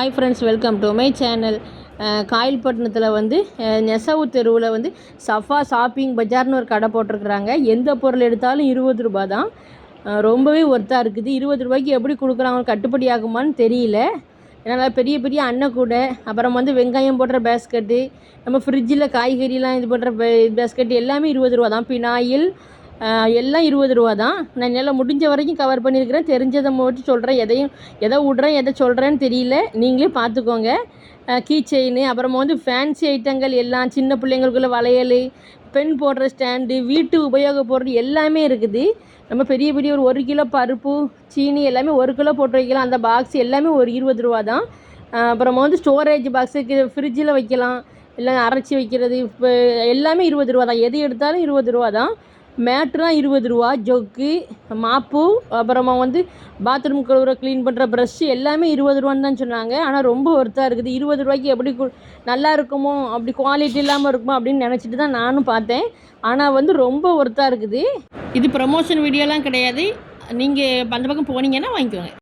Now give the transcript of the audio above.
Hi friends welcome to my channel காயல்பட்டினத்தில் வந்து uh, நெசவு தெருவில் வந்து சஃபா ஷாப்பிங் பஜார்னு ஒரு கடை போட்டிருக்கிறாங்க. எந்த பொருள் எடுத்தாலும் இருபது ரூபா தான் ரொம்பவே ஒர்த்தாக இருக்குது. இருபது ரூபாய்க்கு எப்படி கொடுக்குறாங்க கட்டுப்படி ஆகுமான்னு தெரியல. ஏன்னா பெரிய பெரிய அன்னக்கூடை அப்புறம் வந்து வெங்காயம் போடுற பேஸ்கெட்டு நம்ம ஃப்ரிட்ஜில் காய்கறிலாம் இது பண்ணுற பேஸ்கெட் எல்லாமே இருபது ரூபா தான் பினாயில் எல்லாம் இருபது ரூபா தான். நான் என்னால் முடிஞ்ச வரைக்கும் கவர் பண்ணியிருக்கிறேன். தெரிஞ்சதை மட்டும் சொல்கிறேன் எதையும் எதை விட்றேன் எதை சொல்கிறேன்னு தெரியல. நீங்களே பார்த்துக்கோங்க. கீ செயின் அப்புறமா வந்து ஃபேன்சி ஐட்டங்கள் எல்லாம் சின்ன பிள்ளைங்களுக்குள்ள வளையல் பெண் போடுற ஸ்டாண்டு வீட்டு உபயோக பொருள் எல்லாமே இருக்குது. நம்ம பெரிய பெரிய ஒரு ஒரு கிலோ பருப்பு சீனி எல்லாமே ஒரு கிலோ போட்டு வைக்கலாம். அந்த பாக்ஸ் எல்லாமே ஒரு இருபது ரூபா தான். அப்புறமா வந்து ஸ்டோரேஜ் பாக்ஸுக்கு ஃப்ரிட்ஜில் வைக்கலாம். இல்லை அரைச்சி வைக்கிறது இப்போ எல்லாமே இருபது ரூபா தான். எது எடுத்தாலும் இருபது ரூபா தான். மேட்லாம் இருபது ரூபா ஜொக்கு மாப்பு அப்புறமா வந்து பாத்ரூம் கழுவுற க்ளீன் பண்ணுற ப்ரஷ்ஷு எல்லாமே இருபது ரூபான்னு தான் சொன்னாங்க. ஆனால் ரொம்ப ஒர்த்தாக இருக்குது. இருபது ரூபாய்க்கு எப்படி கு- நல்லா இருக்குமோ அப்படி குவாலிட்டி இல்லாமல் இருக்குமோ அப்படின்னு நினச்சிட்டு தான் நானும் பார்த்தேன். ஆனால் வந்து ரொம்ப ஒர்த்தாக இருக்குது. இது ப்ரமோஷன் வீடியோலாம் கிடையாது. நீங்கள் அந்த பக்கம் போனீங்கன்னா வாங்கிக்கோங்க.